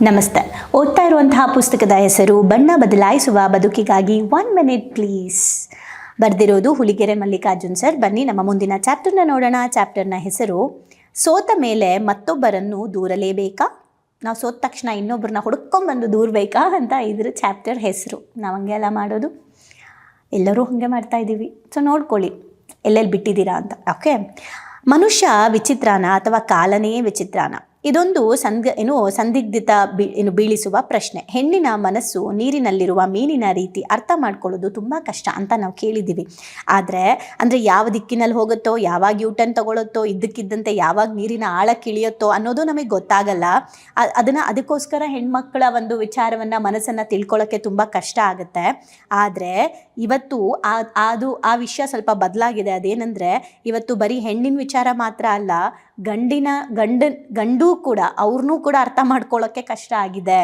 ನಮಸ್ತೆ. ಓದ್ತಾ ಇರುವಂತಹ ಪುಸ್ತಕದ ಹೆಸರು ಬಣ್ಣ ಬದಲಾಯಿಸುವ ಬದುಕಿಗಾಗಿ ಒನ್ ಮಿನಿಟ್ ಪ್ಲೀಸ್ ಬರೆದಿರೋದು ಹುಲಿಗೆರೆ ಮಲ್ಲಿಕಾರ್ಜುನ್ ಸರ್. ಬನ್ನಿ, ನಮ್ಮ ಮುಂದಿನ ಚಾಪ್ಟರ್ನ ನೋಡೋಣ. ಚಾಪ್ಟರ್ನ ಹೆಸರು, ಸೋತ ಮೇಲೆ ಮತ್ತೊಬ್ಬರನ್ನು ದೂರಲೇಬೇಕಾ? ನಾವು ಸೋತ ತಕ್ಷಣ ಇನ್ನೊಬ್ಬರನ್ನ ಹುಡ್ಕೊಂಬಂದು ದೂರಬೇಕಾ ಅಂತ ಇದ್ರ ಚಾಪ್ಟರ್ ಹೆಸರು. ನಾವು ಹಂಗೆ ಎಲ್ಲ ಮಾಡೋದು. ಎಲ್ಲರೂ ಹಾಗೆ ಮಾಡ್ತಾ ಇದ್ದೀವಿ. ಸೊ ನೋಡ್ಕೊಳ್ಳಿ. ಎಲ್ಲೆಲ್ಲಿ ಬಿಟ್ಟಿದ್ದೀರಾ ಅಂತ. ಓಕೆ ಮನುಷ್ಯ ವಿಚಿತ್ರಾನ ಅಥವಾ ಕಾಲನೇ ವಿಚಿತ್ರಾನ? ಇದೊಂದು ಸಂದ ಏನು ಸಂದಿಗ್ಧಿತ ಏನು ಬೀಳಿಸುವ ಪ್ರಶ್ನೆ. ಹೆಣ್ಣಿನ ಮನಸ್ಸು ನೀರಿನಲ್ಲಿರುವ ಮೀನಿನ ರೀತಿ ಅರ್ಥ ಮಾಡ್ಕೊಳ್ಳೋದು ತುಂಬ ಕಷ್ಟ ಅಂತ ನಾವು ಕೇಳಿದ್ದೀವಿ. ಆದರೆ, ಅಂದರೆ ಯಾವ ದಿಕ್ಕಿನಲ್ಲಿ ಹೋಗುತ್ತೋ, ಯಾವಾಗ ಯೂಟರ್ನ್ ತಗೊಳುತ್ತೋ ಇದ್ದಕ್ಕಿದ್ದಂತೆ ಯಾವಾಗ ನೀರಿನ ಆಳ ಇಳಿಯುತ್ತೋ ಅನ್ನೋದು ನಮಗೆ ಗೊತ್ತಾಗಲ್ಲ. ಅದನ್ನು ಅದಕ್ಕೋಸ್ಕರ ಹೆಣ್ಮಕ್ಳ ಒಂದು ವಿಚಾರವನ್ನು ಮನಸ್ಸನ್ನು ತಿಳ್ಕೊಳ್ಳೋಕ್ಕೆ ತುಂಬ ಕಷ್ಟ ಆಗುತ್ತೆ. ಆದರೆ, ಇವತ್ತು ಅದು, ಆ ವಿಷಯ ಸ್ವಲ್ಪ ಬದಲಾಗಿದೆ. ಅದೇನೆಂದರೆ, ಇವತ್ತು ಬರೀ ಹೆಣ್ಣಿನ ವಿಚಾರ ಮಾತ್ರ ಅಲ್ಲ ಗಂಡಿನ ಗಂಡ, ಗಂಡೂ ಕೂಡ ಅವ್ರನ್ನೂ ಕೂಡ ಅರ್ಥ ಮಾಡ್ಕೊಳ್ಳೋಕ್ಕೆ ಕಷ್ಟ ಆಗಿದೆ.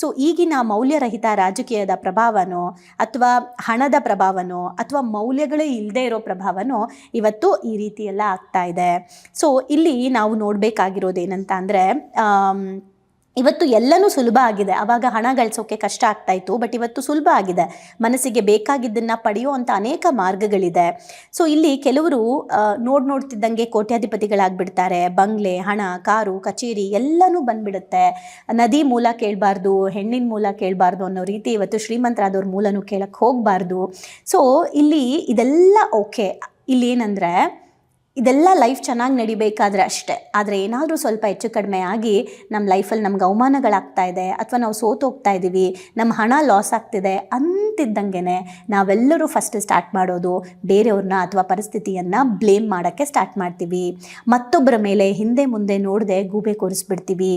ಸೊ ಈಗಿನ ಮೌಲ್ಯರಹಿತ ರಾಜಕೀಯದ ಪ್ರಭಾವನೋ, ಅಥವಾ ಹಣದ ಪ್ರಭಾವನೋ, ಅಥವಾ ಮೌಲ್ಯಗಳೇ ಇಲ್ಲದೆ ಇರೋ ಪ್ರಭಾವನೋ, ಇವತ್ತು ಈ ರೀತಿ ಎಲ್ಲ ಆಗ್ತಾ ಇದೆ. ಸೊ ಇಲ್ಲಿ ನಾವು ನೋಡಬೇಕಾಗಿರೋದು ಏನಂತ ಅಂದರೆ ಇವತ್ತು ಎಲ್ಲನೂ ಸುಲಭ ಆಗಿದೆ. ಆವಾಗ ಹಣ ಗಳಿಸೋಕೆ ಕಷ್ಟ ಆಗ್ತಾ ಇತ್ತು ಬಟ್ ಇವತ್ತು ಸುಲಭ ಆಗಿದೆ. ಮನಸ್ಸಿಗೆ ಬೇಕಾಗಿದ್ದನ್ನು ಪಡೆಯುವಂಥ ಅನೇಕ ಮಾರ್ಗಗಳಿದೆ. ಸೊ ಇಲ್ಲಿ ಕೆಲವರು ನೋಡ್ ನೋಡ್ತಿದ್ದಂಗೆ ಕೋಟ್ಯಾಧಿಪತಿಗಳಾಗ್ಬಿಡ್ತಾರೆ. ಬಂಗ್ಲೆ, ಹಣ, ಕಾರು, ಕಚೇರಿ ಎಲ್ಲನೂ ಬಂದ್ಬಿಡುತ್ತೆ. ನದಿ ಮೂಲ ಕೇಳಬಾರ್ದು, ಹೆಣ್ಣಿನ ಮೂಲ ಕೇಳಬಾರ್ದು ಅನ್ನೋ ರೀತಿ ಇವತ್ತು ಶ್ರೀಮಂತರಾದವ್ರ ಮೂಲನೂ ಕೇಳಕ್ಕೆ ಹೋಗಬಾರ್ದು. ಸೊ ಇಲ್ಲಿ ಇದೆಲ್ಲ ಓಕೆ ಇಲ್ಲಿ ಏನಂದರೆ ಇದೆಲ್ಲ ಲೈಫ್ ಚೆನ್ನಾಗಿ ನಡಿಬೇಕಾದ್ರೆ ಅಷ್ಟೇ. ಆದರೆ ಏನಾದರೂ ಸ್ವಲ್ಪ ಹೆಚ್ಚು ಕಡಿಮೆ ಆಗಿ ನಮ್ಮ ಲೈಫಲ್ಲಿ ನಮ್ಗೆ ಅವಮಾನಗಳಾಗ್ತಾ ಇದೆ, ಅಥವಾ ನಾವು ಸೋತು ಹೋಗ್ತಾ ಇದ್ದೀವಿ ನಮ್ಮ ಹಣ ಲಾಸ್ ಆಗ್ತಿದೆ ಅಂತಿದ್ದಂಗೆ ನಾವೆಲ್ಲರೂ ಫಸ್ಟ್ ಸ್ಟಾರ್ಟ್ ಮಾಡೋದು ಬೇರೆಯವ್ರನ್ನ ಅಥವಾ ಪರಿಸ್ಥಿತಿಯನ್ನು ಬ್ಲೇಮ್ ಮಾಡೋಕ್ಕೆ ಸ್ಟಾರ್ಟ್ ಮಾಡ್ತೀವಿ. ಮತ್ತೊಬ್ಬರ ಮೇಲೆ ಹಿಂದೆ ಮುಂದೆ ನೋಡದೆ ಗೂಬೆ ಕೂರಿಸ್ಬಿಡ್ತೀವಿ.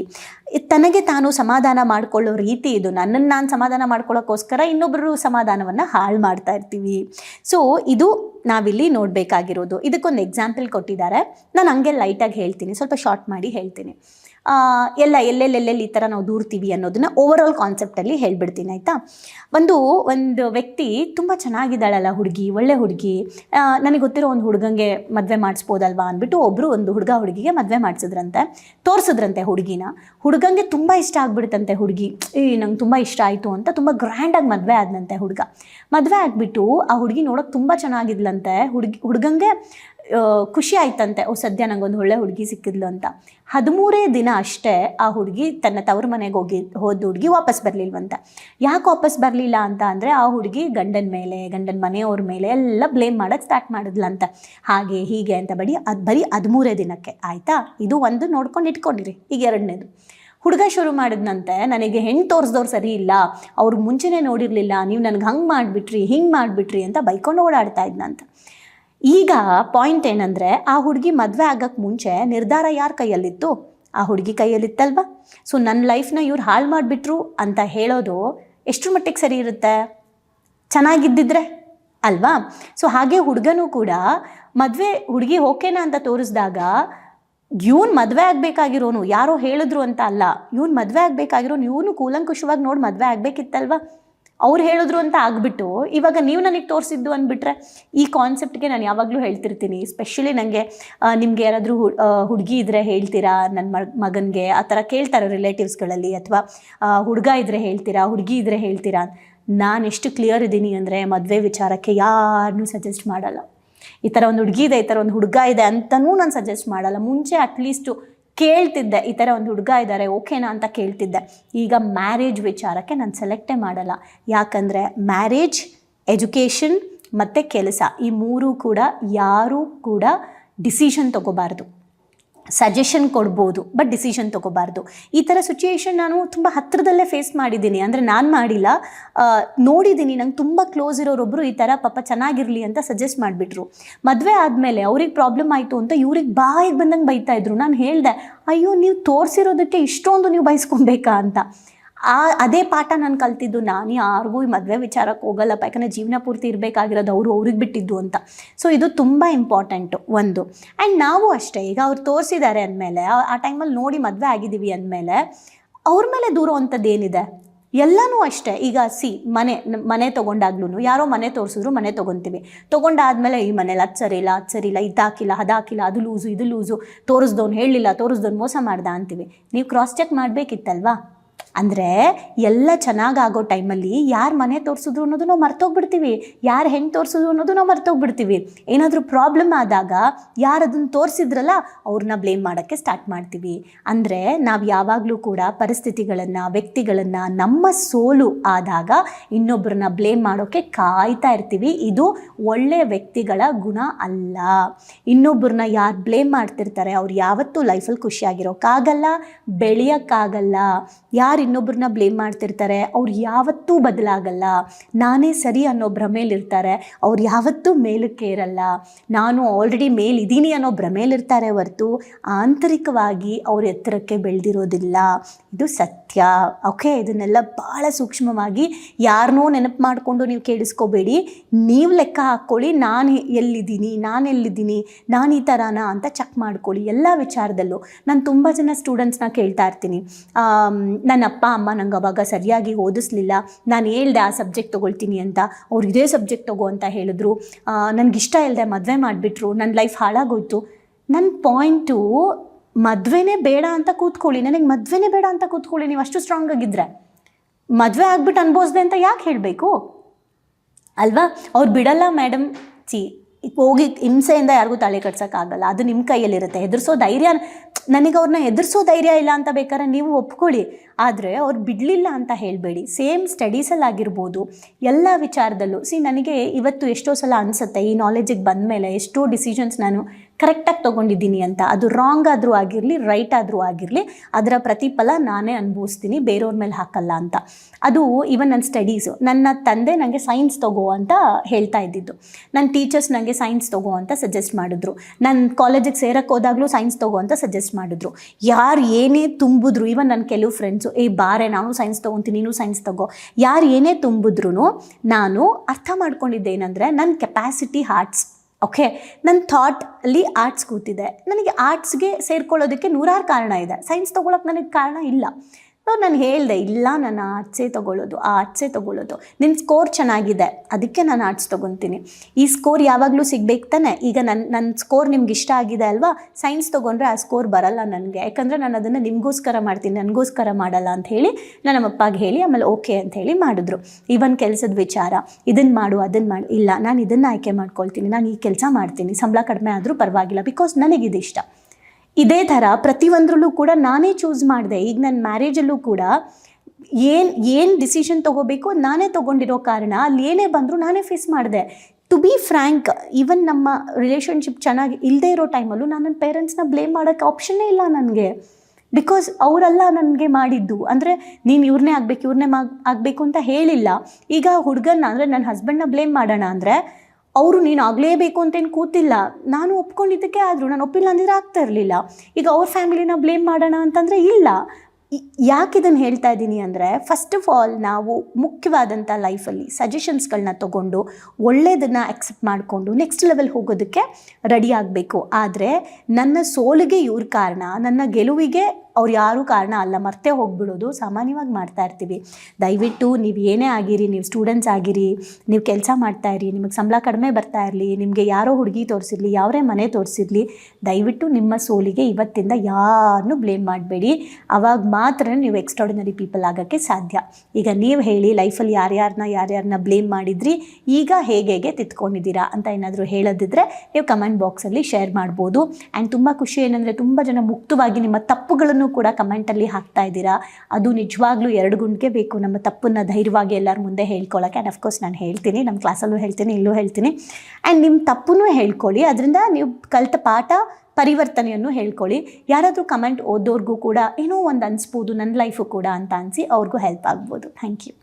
ತನಗೆ ತಾನು ಸಮಾಧಾನ ಮಾಡಿಕೊಳ್ಳೋ ರೀತಿ ಇದು. ನನ್ನನ್ನು ನಾನು ಸಮಾಧಾನ ಮಾಡ್ಕೊಳ್ಳೋಕ್ಕೋಸ್ಕರ ಇನ್ನೊಬ್ಬರು ಸಮಾಧಾನವನ್ನು ಹಾಳು ಮಾಡ್ತಾ ಇರ್ತೀವಿ. ಸೊ ಇದು ನಾವಿಲ್ಲಿ ನೋಡಬೇಕಾಗಿರೋದು. ಇದಕ್ಕೊಂದು ಎಕ್ಸಾಂಪಲ್ ಕೊಟ್ಟಿದ್ದಾರೆ. ನಾನು ಹಂಗೆ ಲೈಟಾಗಿ ಹೇಳ್ತೀನಿ. ಸ್ವಲ್ಪ ಶಾರ್ಟ್ ಮಾಡಿ ಹೇಳ್ತೀನಿ. ಎಲ್ಲ ಎಲ್ಲೆಲ್ಲೆಲ್ಲೆಲ್ಲಿ ಈ ಥರ ನಾವು ದೂರ್ತೀವಿ ಅನ್ನೋದನ್ನ ಓವರ್ ಆಲ್ ಕಾನ್ಸೆಪ್ಟಲ್ಲಿ ಹೇಳ್ಬಿಡ್ತೀನಿ, ಆಯಿತಾ? ಒಂದು ಒಂದು ವ್ಯಕ್ತಿ ತುಂಬ ಚೆನ್ನಾಗಿದ್ದಾಳಲ್ಲ ಹುಡುಗಿ, ಒಳ್ಳೆ ಹುಡುಗಿ. ನನಗೆ ಗೊತ್ತಿರೋ ಒಂದು ಹುಡುಗಂಗೆ ಮದುವೆ ಮಾಡಿಸ್ಬೋದಲ್ವಾ ಅಂದ್ಬಿಟ್ಟು ಒಬ್ಬರು ಒಂದು ಹುಡುಗ ಹುಡುಗಿಗೆ ಮದುವೆ ಮಾಡಿಸಿದ್ರಂತೆ, ತೋರಿಸಿದ್ರಂತೆ ಹುಡುಗಿನ. ಹುಡುಗಂಗೆ ತುಂಬ ಇಷ್ಟ ಆಗ್ಬಿಡ್ತಂತೆ ಹುಡುಗಿ. ಈ ನಂಗೆ ತುಂಬ ಇಷ್ಟ ಆಯಿತು ಅಂತ ತುಂಬ ಗ್ರ್ಯಾಂಡಾಗಿ ಮದುವೆ ಆದಂತೆ ಹುಡುಗ. ಮದುವೆ ಆಗಿಬಿಟ್ಟು ಆ ಹುಡುಗಿ ನೋಡೋಕೆ ತುಂಬ ಚೆನ್ನಾಗಿದ್ಲಂತೆ. ಹುಡುಗಿ, ಹುಡುಗಂಗೆ ಖುಷಿ ಆಯ್ತಂತೆ, ಓ ಸದ್ಯ ಒಂದು ಒಳ್ಳೆ ಹುಡುಗಿ ಸಿಕ್ಕಿದ್ಲು ಅಂತ. ಹದಿಮೂರೇ ದಿನ ಅಷ್ಟೇ ಆ ಹುಡುಗಿ ತನ್ನ ತವ್ರ ಮನೆಗೆ ಹೋಗಿ, ಹೋದ ಹುಡುಗಿ ವಾಪಸ್ ಬರಲಿಲ್ವಂತೆ. ಯಾಕೆ ವಾಪಸ್ ಬರಲಿಲ್ಲ ಅಂತ ಅಂದರೆ ಆ ಹುಡುಗಿ ಗಂಡನ ಮೇಲೆ, ಗಂಡನ ಮನೆಯವ್ರ ಮೇಲೆ ಎಲ್ಲ ಬ್ಲೇಮ್ ಮಾಡೋಕ್ಕೆ ಸ್ಟಾರ್ಟ್ ಮಾಡಿದ್ಲಂತೆ. ಹಾಗೆ, ಹೀಗೆ ಅಂತ ಬಡಿ, ಅದು ಬರೀ ಹದಿಮೂರೇ ದಿನಕ್ಕೆ, ಆಯಿತಾ? ಇದು ಒಂದು ನೋಡ್ಕೊಂಡು ಇಟ್ಕೊಂಡಿರಿ, ಈಗ ಎರಡನೇದು. ಹುಡುಗ ಶುರು ಮಾಡಿದ್ನಂತೆ, ನನಗೆ ಹೆಣ್ಣು ತೋರಿಸ್ದವ್ರು ಸರಿ ಇಲ್ಲ, ಅವ್ರು ಮುಂಚೆನೇ ನೋಡಿರಲಿಲ್ಲ, ನೀವು ನನಗೆ ಹಂಗೆ ಮಾಡಿಬಿಟ್ರಿ, ಹಿಂಗೆ ಮಾಡಿಬಿಟ್ರಿ ಅಂತ ಬೈಕೊಂಡು ಓಡಾಡ್ತಾ ಇದ್ನಂತ. ಈಗ ಪಾಯಿಂಟ್ ಏನಂದರೆ ಆ ಹುಡುಗಿ ಮದುವೆ ಆಗೋಕ್ಕೆ ಮುಂಚೆ ನಿರ್ಧಾರ ಯಾರ ಕೈಯಲ್ಲಿತ್ತು? ಆ ಹುಡುಗಿ ಕೈಯಲ್ಲಿತ್ತಲ್ವಾ? ಸೊ ನನ್ನ ಲೈಫ್ನ ಇವ್ರು ಹಾಳು ಮಾಡಿಬಿಟ್ರು ಅಂತ ಹೇಳೋದು ಎಷ್ಟು ಮಟ್ಟಿಗೆ ಸರಿ ಇರುತ್ತೆ? ಚೆನ್ನಾಗಿದ್ದಿದ್ರೆ ಅಲ್ವಾ? ಸೊ ಹಾಗೆ ಹುಡುಗನೂ ಕೂಡ ಮದುವೆ ಹುಡುಗಿ ಓಕೆನಾ ಅಂತ ತೋರಿಸಿದಾಗ ಇವನು ಮದುವೆ ಆಗಬೇಕಾಗಿರೋನು, ಯಾರೋ ಹೇಳಿದ್ರು ಅಂತ ಅಲ್ಲ, ಇವನು ಮದುವೆ ಆಗಬೇಕಾಗಿರೋನು, ಇವನು ಕೂಲಂಕುಷವಾಗಿ ನೋಡಿ ಮದುವೆ ಆಗಬೇಕಿತ್ತಲ್ವಾ? ಅವ್ರು ಹೇಳಿದ್ರು ಅಂತ ಆಗ್ಬಿಟ್ಟು, ಇವಾಗ ನೀವು ನನಗೆ ತೋರಿಸಿದ್ದು ಅಂದ್ಬಿಟ್ರೆ, ಈ ಕಾನ್ಸೆಪ್ಟ್ಗೆ ನಾನು ಯಾವಾಗಲೂ ಹೇಳ್ತಿರ್ತೀನಿ. ಸ್ಪೆಷಲಿ ನನಗೆ ನಿಮಗೆ ಯಾರಾದರೂ ಹುಡುಗಿ ಇದ್ದರೆ ಹೇಳ್ತೀರಾ? ನನ್ನ ಮಗ, ಮಗನಿಗೆ ಆ ಥರ ಕೇಳ್ತಾರೆ ರಿಲೇಟಿವ್ಸ್ಗಳಲ್ಲಿ ಅಥವಾ ಹುಡುಗ ಇದ್ದರೆ ಹೇಳ್ತೀರಾ? ಹುಡುಗಿ ಇದ್ದರೆ ಹೇಳ್ತೀರಾ? ನಾನು ಎಷ್ಟು ಕ್ಲಿಯರ್ ಇದ್ದೀನಿ ಅಂದರೆ ಮದುವೆ ವಿಚಾರಕ್ಕೆ ಯಾರನ್ನೂ ಸಜೆಸ್ಟ್ ಮಾಡಲ್ಲ. ಈ ಥರ ಒಂದು ಹುಡುಗಿ ಇದೆ, ಈ ಥರ ಒಂದು ಹುಡುಗ ಇದೆ ಅಂತಲೂ ನಾನು ಸಜೆಸ್ಟ್ ಮಾಡಲ್ಲ. ಮುಂಚೆ ಅಟ್ಲೀಸ್ಟು ಕೇಳ್ತಿದ್ದೆ, ಈ ಥರ ಒಂದು ಹುಡುಗ ಇದ್ದಾರೆ ಓಕೆನಾ ಅಂತ ಕೇಳ್ತಿದ್ದೆ. ಈಗ ಮ್ಯಾರೇಜ್ ವಿಚಾರಕ್ಕೆ ನಾನು ಸೆಲೆಕ್ಟೇ ಮಾಡಲ್ಲ. ಯಾಕಂದರೆ ಮ್ಯಾರೇಜ್, ಎಜುಕೇಷನ್ ಮತ್ತು ಕೆಲಸ, ಈ ಮೂರೂ ಕೂಡ ಯಾರೂ ಕೂಡ ಡಿಸಿಷನ್ ತಗೋಬಾರ್ದು. ಸಜೆಷನ್ ಕೊಡ್ಬೋದು ಬಟ್ ಡಿಸಿಷನ್ ತೊಗೋಬಾರ್ದು. ಈ ಥರ ಸಿಚುಯೇಷನ್ ನಾನು ತುಂಬ ಹತ್ತಿರದಲ್ಲೇ ಫೇಸ್ ಮಾಡಿದ್ದೀನಿ. ಅಂದರೆ ನಾನು ಮಾಡಿಲ್ಲ ನೋಡಿದ್ದೀನಿ. ನಂಗೆ ತುಂಬ ಕ್ಲೋಸ್ ಇರೋರೊಬ್ಬರು ಈ ಥರ ಪಾಪ ಚೆನ್ನಾಗಿರಲಿ ಅಂತ ಸಜೆಸ್ಟ್ ಮಾಡಿಬಿಟ್ರು. ಮದುವೆ ಆದಮೇಲೆ ಅವ್ರಿಗೆ ಪ್ರಾಬ್ಲಮ್ ಆಯಿತು ಅಂತ ಇವ್ರಿಗೆ ಬಾಯಿಗೆ ಬಂದಂಗೆ ಬೈತಾ ಇದ್ರು. ನಾನು ಹೇಳಿದೆ, ಅಯ್ಯೋ, ನೀವು ತೋರಿಸಿರೋದಕ್ಕೆ ಇಷ್ಟೊಂದು ನೀವು ಬಯಸ್ಕೊಬೇಕಾ ಅಂತ. ಆ, ಅದೇ ಪಾಠ ನಾನು ಕಲ್ತಿದ್ದು ನಾನು ಯಾರಿಗೂ ಈ ಮದುವೆ ವಿಚಾರಕ್ಕೆ ಹೋಗಲ್ಲಪ್ಪ. ಯಾಕಂದರೆ ಜೀವನ ಪೂರ್ತಿ ಇರಬೇಕಾಗಿರೋದು ಅವರು ಅವ್ರಿಗೆ ಬಿಟ್ಟಿದ್ದು ಅಂತ. ಸೊ ಇದು ತುಂಬ ಇಂಪಾರ್ಟೆಂಟು ಒಂದು. ಆ್ಯಂಡ್ ನಾವು ಅಷ್ಟೇ, ಈಗ ಅವ್ರು ತೋರಿಸಿದ್ದಾರೆ ಅಂದಮೇಲೆ, ಆ ಟೈಮಲ್ಲಿ ನೋಡಿ ಮದುವೆ ಆಗಿದ್ದೀವಿ ಅಂದಮೇಲೆ, ಅವ್ರ ಮೇಲೆ ದೂರುವಂಥದ್ದು ಏನಿದೆ ಎಲ್ಲನೂ ಅಷ್ಟೇ. ಈಗ ಸಿ, ಮನೆ ಮನೆ ತೊಗೊಂಡಾಗ್ಲೂ ಯಾರೋ ಮನೆ ತೋರಿಸಿದ್ರು ಮನೆ ತೊಗೊತೀವಿ. ತೊಗೊಂಡಾದ್ಮೇಲೆ ಈ ಮನೇಲಿ ಅದು ಸರಿ ಇಲ್ಲ, ಅದು ಸರಿ ಇಲ್ಲ ಇದು ಹಾಕಿಲ್ಲ ಅದು ಹಾಕಿಲ್ಲ ಅದು ಲೂಸು, ಇದು ಲೂಸು ತೋರಿಸ್ದವ್ನು ಹೇಳಿಲ್ಲ ತೋರಿಸ್ದವ್ನು ಮೋಸ ಮಾಡ್ದ ಅಂತೀವಿ. ನೀವು ಕ್ರಾಸ್ ಚೆಕ್ ಮಾಡಬೇಕಿತ್ತಲ್ವಾ? ಅಂದರೆ ಎಲ್ಲ ಚೆನ್ನಾಗಾಗೋ ಟೈಮಲ್ಲಿ ಯಾರು ಮನೆ ತೋರಿಸಿದ್ರು ಅನ್ನೋದು ನಾವು ಮರ್ತೋಗ್ಬಿಡ್ತೀವಿ. ಯಾರು ಹೆಂಗೆ ತೋರಿಸಿದ್ರು ಅನ್ನೋದು ನಾವು ಮರ್ತೋಗ್ಬಿಡ್ತೀವಿ. ಏನಾದರೂ ಪ್ರಾಬ್ಲಮ್ ಆದಾಗ ಯಾರು ಅದನ್ನು ತೋರಿಸಿದ್ರಲ್ಲ ಅವ್ರನ್ನ ಬ್ಲೇಮ್ ಮಾಡೋಕ್ಕೆ ಸ್ಟಾರ್ಟ್ ಮಾಡ್ತೀವಿ. ಅಂದರೆ ನಾವು ಯಾವಾಗಲೂ ಕೂಡ ಪರಿಸ್ಥಿತಿಗಳನ್ನು, ವ್ಯಕ್ತಿಗಳನ್ನು ನಮ್ಮ ಸೋಲು ಆದಾಗ ಇನ್ನೊಬ್ಬರನ್ನ ಬ್ಲೇಮ್ ಮಾಡೋಕ್ಕೆ ಕಾಯ್ತಾ ಇರ್ತೀವಿ. ಇದು ಒಳ್ಳೆಯ ವ್ಯಕ್ತಿಗಳ ಗುಣ ಅಲ್ಲ. ಇನ್ನೊಬ್ಬರನ್ನ ಯಾರು ಬ್ಲೇಮ್ ಮಾಡ್ತಿರ್ತಾರೆ, ಅವ್ರು ಯಾವತ್ತೂ ಲೈಫಲ್ಲಿ ಖುಷಿಯಾಗಿರೋಕ್ಕಾಗಲ್ಲ ಬೆಳೆಯೋಕ್ಕಾಗಲ್ಲ ಯಾರು ಇನ್ನೊಬ್ಬರನ್ನ ಬ್ಲೇಮ್ ಮಾಡ್ತಿರ್ತಾರೆ, ಅವ್ರು ಯಾವತ್ತೂ ಬದಲಾಗಲ್ಲ. ನಾನೇ ಸರಿ ಅನ್ನೋ ಭ್ರಮೇಲಿರ್ತಾರೆ ಅವ್ರು ಯಾವತ್ತೂ ಮೇಲಕ್ಕೆ ಇರಲ್ಲ ನಾನು ಆಲ್ರೆಡಿ ಮೇಲಿದ್ದೀನಿ ಅನ್ನೋ ಭ್ರಮೇಲಿರ್ತಾರೆ ಹೊರತು ಆಂತರಿಕವಾಗಿ ಅವ್ರ ಎತ್ತರಕ್ಕೆ ಬೆಳೆದಿರೋದಿಲ್ಲ. ಇದು ಸತ್ಯ. ಓಕೆ ಇದನ್ನೆಲ್ಲ ಭಾಳ ಸೂಕ್ಷ್ಮವಾಗಿ ಯಾರನ್ನೋ ನೆನಪು ಮಾಡಿಕೊಂಡು ನೀವು ಕೇಳಿಸ್ಕೋಬೇಡಿ. ನೀವು ಲೆಕ್ಕ ಹಾಕ್ಕೊಳ್ಳಿ, ನಾನು ಎಲ್ಲಿದ್ದೀನಿ ನಾನು ಎಲ್ಲಿದ್ದೀನಿ, ನಾನು ಈ ಥರನಾ ಅಂತ ಚೆಕ್ ಮಾಡ್ಕೊಳ್ಳಿ. ಎಲ್ಲ ವಿಚಾರದಲ್ಲೂ. ನಾನು ತುಂಬ ಜನ ಸ್ಟೂಡೆಂಟ್ಸ್ನ ಕೇಳ್ತಾ ಇರ್ತೀನಿ. ನನ್ನ ಅಪ್ಪ ಅಮ್ಮ, ನಂಗೆ ಅವಾಗ ಸರಿಯಾಗಿ ಓದಿಸ್ಲಿಲ್ಲ. ನಾನು ಹೇಳ್ದೆ ಆ ಸಬ್ಜೆಕ್ಟ್ ತೊಗೊಳ್ತೀನಿ ಅಂತ. ಅವ್ರು ಇದೇ ಸಬ್ಜೆಕ್ಟ್ ತಗೋ ಅಂತ ಹೇಳಿದ್ರು. ನನಗಿಷ್ಟ ಇಲ್ಲದೆ ಮದುವೆ ಮಾಡಿಬಿಟ್ರು. ನನ್ನ ಲೈಫ್ ಹಾಳಾಗೋಯ್ತು. ನನ್ನ ಪಾಯಿಂಟು ಮದುವೆನೇ ಬೇಡ ಅಂತ ಕೂತ್ಕೊಳ್ಳಿ. ನನಗೆ ಮದುವೆನೇ ಬೇಡ ಅಂತ ಕೂತ್ಕೊಳ್ಳಿ. ನೀವು ಅಷ್ಟು ಸ್ಟ್ರಾಂಗ್ ಆಗಿದ್ರೆ. ಮದುವೆ ಆಗ್ಬಿಟ್ಟು ಅನ್ಭವಿಸ್ದೆ ಅಂತ ಯಾಕೆ ಹೇಳಬೇಕು? ಅಲ್ವಾ? ಅವ್ರು ಬಿಡಲ್ಲ ಮೇಡಮ್ ಸಿ ಹೋಗಿ ಹಿಂಸೆಯಿಂದ ಯಾರಿಗೂ ತಲೆ ಕಟ್ಸೋಕ್ಕಾಗಲ್ಲ ಅದು ನಿಮ್ಮ ಕೈಯಲ್ಲಿರುತ್ತೆ. ಹೆದರ್ಸೋ ಧೈರ್ಯ ನನಗೆ ಅವ್ರನ್ನ ಎದುರಿಸೋ ಧೈರ್ಯ ಇಲ್ಲ ಅಂತ ಬೇಕಾದ್ರೆ ನೀವು ಒಪ್ಕೊಳ್ಳಿ. ಆದರೆ ಅವ್ರು ಬಿಡಲಿಲ್ಲ ಅಂತ ಹೇಳಬೇಡಿ. ಸೇಮ್ ಸ್ಟಡೀಸಲ್ಲಾಗಿರ್ಬೋದು ಎಲ್ಲ ವಿಚಾರದಲ್ಲೂ. ಸಿ ನನಗೆ ಇವತ್ತು ಎಷ್ಟೋ ಸಲ ಅನಿಸುತ್ತೆ, ಈ ನಾಲೆಜಿಗೆ ಬಂದ ಮೇಲೆ ಎಷ್ಟೋ ಡಿಸಿಷನ್ಸ್ ನಾನು ಕರೆಕ್ಟಾಗಿ ತೊಗೊಂಡಿದ್ದೀನಿ ಅಂತ. ಅದು ರಾಂಗ್ ಆದರೂ ಆಗಿರಲಿ ರೈಟ್ ಆದರೂ ಆಗಿರಲಿ, ಅದರ ಪ್ರತಿಫಲ ನಾನೇ ಅನುಭವಿಸ್ತೀನಿ ಬೇರೆಯವ್ರ ಮೇಲೆ ಹಾಕಲ್ಲ ಅಂತ. ಅದು ಈವನ್ ನನ್ನ ಸ್ಟಡೀಸು ನನ್ನ ತಂದೆ ನನಗೆ ಸೈನ್ಸ್ ತಗೋ ಅಂತ ಹೇಳ್ತಾ ಇದ್ದಿದ್ದು. ನನ್ನ ಟೀಚರ್ಸ್ ನನಗೆ ಸೈನ್ಸ್ ತಗೋ ಅಂತ ಸಜೆಸ್ಟ್ ಮಾಡಿದ್ರು. ನನ್ನ ಕಾಲೇಜಿಗೆ ಸೇರಕ್ಕೆ ಹೋದಾಗಲೂ ಸೈನ್ಸ್ ತಗೋ ಅಂತ ಸಜೆಸ್ಟ್ ಮಾಡಿದ್ರು. ಯಾರು ಏನೇ ತುಂಬಿದ್ರು ಈವನ್ ನನ್ನ ಕೆಲವು ಫ್ರೆಂಡ್ಸು ಏ ಬಾರೆ, ನಾನು ಸೈನ್ಸ್ ತೊಗೊತೀನಿ, ನೀನು ಸೈನ್ಸ್ ತಗೋ. ಯಾರು ಏನೇ ತುಂಬಿದ್ರು ನಾನು ಅರ್ಥ ಮಾಡ್ಕೊಂಡಿದ್ದೆ ಏನಂದರೆ ನನ್ನ ಕೆಪಾಸಿಟಿ ಆರ್ಟ್ಸ್ ಓಕೆ ನನ್ನ ಥಾಟ್ ಅಲ್ಲಿ ಆರ್ಟ್ಸ್ ಕೂತಿದೆ. ನನಗೆ ಆರ್ಟ್ಸ್ಗೆ ಸೇರ್ಕೊಳ್ಳೋದಕ್ಕೆ ನೂರಾರು ಕಾರಣ ಇದೆ. ಸೈನ್ಸ್ ತೊಗೊಳಕ್ಕೆ ನನಗೆ ಕಾರಣ ಇಲ್ಲ. ಸೊ ನಾನು ಹೇಳಿದೆ, ಇಲ್ಲ ನಾನು ಆರ್ಟ್ಸೇ ತೊಗೊಳ್ಳೋದು ಆರ್ಟ್ಸೇ ತೊಗೊಳ್ಳೋದು. ನಿನ್ನ ಸ್ಕೋರ್ ಚೆನ್ನಾಗಿದೆ, ಅದಕ್ಕೆ ನಾನು ಆರ್ಟ್ಸ್ ತೊಗೊತೀನಿ. ಈ ಸ್ಕೋರ್ ಯಾವಾಗಲೂ ಸಿಗ್ಬೇಕು ತಾನೆ? ಈಗ ನನ್ನ ನನ್ನ ಸ್ಕೋರ್ ನಿಮ್ಗೆ ಇಷ್ಟ ಆಗಿದೆ ಅಲ್ವಾ? ಸೈನ್ಸ್ ತೊಗೊಂಡ್ರೆ ಆ ಸ್ಕೋರ್ ಬರಲ್ಲ ನನಗೆ. ಯಾಕಂದರೆ ನಾನು ಅದನ್ನು ನಿಮಗೋಸ್ಕರ ಮಾಡ್ತೀನಿ, ನನಗೋಸ್ಕರ ಮಾಡಲ್ಲ ಅಂತ ಹೇಳಿ ನಾನು ನಮ್ಮ ಅಪ್ಪಗೆ ಹೇಳಿ, ಆಮೇಲೆ ಓಕೆ ಅಂತ ಹೇಳಿ ಮಾಡಿದ್ರು. ಇವನ್ ಕೆಲಸದ ವಿಚಾರ ಇದನ್ನು ಮಾಡು ಅದನ್ನು ಮಾಡು, ಇಲ್ಲ, ನಾನು ಇದನ್ನು ಆಯ್ಕೆ ಮಾಡ್ಕೊಳ್ತೀನಿ, ನಾನು ಈ ಕೆಲಸ ಮಾಡ್ತೀನಿ, ಸಂಬಳ ಕಡಿಮೆ ಆದರೂ ಪರವಾಗಿಲ್ಲ ಬಿಕಾಸ್ ನನಗಿದು ಇಷ್ಟ ಇದೇ ಥರ ಪ್ರತಿಯೊಂದರಲ್ಲೂ ಕೂಡ ನಾನೇ ಚೂಸ್ ಮಾಡಿದೆ. ಈಗ ನನ್ನ ಮ್ಯಾರೇಜಲ್ಲೂ ಕೂಡ ಏನು ಏನು ಡಿಸಿಷನ್ ತೊಗೋಬೇಕು ನಾನೇ ತೊಗೊಂಡಿರೋ ಕಾರಣ ಅಲ್ಲಿ ಏನೇ ಬಂದರೂ ನಾನೇ ಫೇಸ್ ಮಾಡಿದೆ. ಟು ಬಿ ಫ್ರ್ಯಾಂಕ್ ಈವನ್ ನಮ್ಮ ರಿಲೇಷನ್ಶಿಪ್ ಚೆನ್ನಾಗಿ ಇಲ್ಲದೆ ಇರೋ ಟೈಮಲ್ಲೂ ನಾನು ನನ್ನ ಪೇರೆಂಟ್ಸ್ನ ಬ್ಲೇಮ್ ಮಾಡೋಕ್ಕೆ ಆಪ್ಷನ್ನೇ ಇಲ್ಲ ನನಗೆ. ಬಿಕಾಸ್ ಅವರೆಲ್ಲ ನನಗೆ ಮಾಡಿದ್ದು. ಅಂದರೆ ನೀನು ಇವ್ರನ್ನೇ ಆಗಬೇಕು ಇವ್ರನ್ನೇ ಮಾ, ಆಗಬೇಕು ಅಂತ ಹೇಳಿಲ್ಲ. ಈಗ ಹುಡುಗನ ಅಂದರೆ ನನ್ನ ಹಸ್ಬೆಂಡ್ನ ಬ್ಲೇಮ್ ಮಾಡೋಣ ಅಂದರೆ ಅವರು ನೀನು ಆಗಲೇಬೇಕು ಅಂತೇನು ಕೂತಿಲ್ಲ. ನಾನು ಒಪ್ಕೊಂಡಿದ್ದಕ್ಕೆ ಆದರೂ, ನಾನು ಒಪ್ಪಿಲ್ಲ ಅಂದಿದ್ರೆ ಆಗ್ತಾ ಇರಲಿಲ್ಲ. ಈಗ ಅವ್ರ ಫ್ಯಾಮಿಲಿನ ಬ್ಲೇಮ್ ಮಾಡೋಣ ಅಂತಂದರೆ ಇಲ್ಲ. ಯಾಕೆ ಇದನ್ನು ಹೇಳ್ತಾ ಇದ್ದೀನಿ ಅಂದರೆ ಫಸ್ಟ್ ಆಫ್ ಆಲ್ ನಾವು ಮುಖ್ಯವಾದಂಥ ಲೈಫಲ್ಲಿ ಸಜೆಷನ್ಸ್ಗಳನ್ನ ತೊಗೊಂಡು ಒಳ್ಳೆಯದನ್ನು ಅಕ್ಸೆಪ್ಟ್ ಮಾಡಿಕೊಂಡು ನೆಕ್ಸ್ಟ್ ಲೆವೆಲ್ ಹೋಗೋದಕ್ಕೆ ರೆಡಿ ಆಗಬೇಕು. ಆದರೆ ನನ್ನ ಸೋಲಿಗೆ ಇವ್ರ ಕಾರಣ, ನನ್ನ ಗೆಲುವಿಗೆ ಅವ್ರು ಯಾರೂ ಕಾರಣ ಅಲ್ಲ. ಮರ್ತೆ ಹೋಗ್ಬಿಡೋದು ಸಾಮಾನ್ಯವಾಗಿ ಮಾಡ್ತಾ ಇರ್ತೀವಿ. ದಯವಿಟ್ಟು ನೀವು ಏನೇ ಆಗಿರಿ, ನೀವು ಸ್ಟೂಡೆಂಟ್ಸ್ ಆಗಿರಿ, ನೀವು ಕೆಲಸ ಮಾಡ್ತಾ ಇರಿ, ನಿಮಗೆ ಸಂಬಳ ಕಡಿಮೆ ಬರ್ತಾ ಇರಲಿ, ನಿಮಗೆ ಯಾರೋ ಹುಡುಗಿ ತೋರಿಸಿರಲಿ ಯಾರೇ ಮನೆ ತೋರಿಸಿರ್ಲಿ, ದಯವಿಟ್ಟು ನಿಮ್ಮ ಸೋಲಿಗೆ ಇವತ್ತಿಂದ ಯಾರನ್ನೂ ಬ್ಲೇಮ್ ಮಾಡಬೇಡಿ. ಅವಾಗ ಮಾತ್ರ ನೀವು ಎಕ್ಸ್ಟ್ರಾಡಿನರಿ ಪೀಪಲ್ ಆಗೋಕ್ಕೆ ಸಾಧ್ಯ. ಈಗ ನೀವು ಹೇಳಿ, ಲೈಫಲ್ಲಿ ಯಾರ್ಯಾರನ್ನ ಯಾರ್ಯಾರನ್ನ ಬ್ಲೇಮ್ ಮಾಡಿದ್ರಿ, ಈಗ ಹೇಗೆ ಹೇಗೆ ತಿತ್ಕೊಂಡಿದ್ದೀರಾ ಅಂತ ಏನಾದರೂ ಹೇಳೋದಿದ್ರೆ ನೀವು ಕಮೆಂಟ್ ಬಾಕ್ಸಲ್ಲಿ ಶೇರ್ ಮಾಡ್ಬೋದು. ಆ್ಯಂಡ್ ತುಂಬ ಖುಷಿ ಏನಂದರೆ, ತುಂಬ ಜನ ಮುಕ್ತವಾಗಿ ನಿಮ್ಮ ತಪ್ಪುಗಳನ್ನು ಕೂಡ ಕಮೆಂಟಲ್ಲಿ ಹಾಕ್ತಾ ಇದ್ದೀರಾ? ಅದು ನಿಜವಾಗ್ಲೂ ಎರಡು ಗುಂಡಿಗೆ ಬೇಕು. ನಮ್ಮ ತಪ್ಪನ್ನು ಧೈರ್ಯವಾಗಿ ಎಲ್ಲರ ಮುಂದೆ ಹೇಳ್ಕೊಳ್ಳೋಕೆ ಆ್ಯಂಡ್ ಅಫ್ಕೋರ್ಸ್ ನಾನು ಹೇಳ್ತೀನಿ. ನಮ್ಮ ಕ್ಲಾಸಲ್ಲೂ ಹೇಳ್ತೀನಿ, ಇಲ್ಲೂ ಹೇಳ್ತೀನಿ. ಆ್ಯಂಡ್ ನಿಮ್ಮ ತಪ್ಪನ್ನು ಹೇಳ್ಕೊಳ್ಳಿ. ಅದರಿಂದ ನೀವು ಕಲಿತ ಪಾಠ ಪರಿವರ್ತನೆಯನ್ನು ಹೇಳ್ಕೊಳ್ಳಿ. ಯಾರಾದರೂ ಕಮೆಂಟ್ ಓದೋರ್ಗೂ ಕೂಡ ಏನೋ ಒಂದು ಅನಿಸ್ಬೋದು ನನ್ನ ಲೈಫು ಕೂಡ ಅಂತ ಅನಿಸಿ ಅವ್ರಿಗೂ ಹೆಲ್ಪ್ ಆಗ್ಬೋದು. Thank you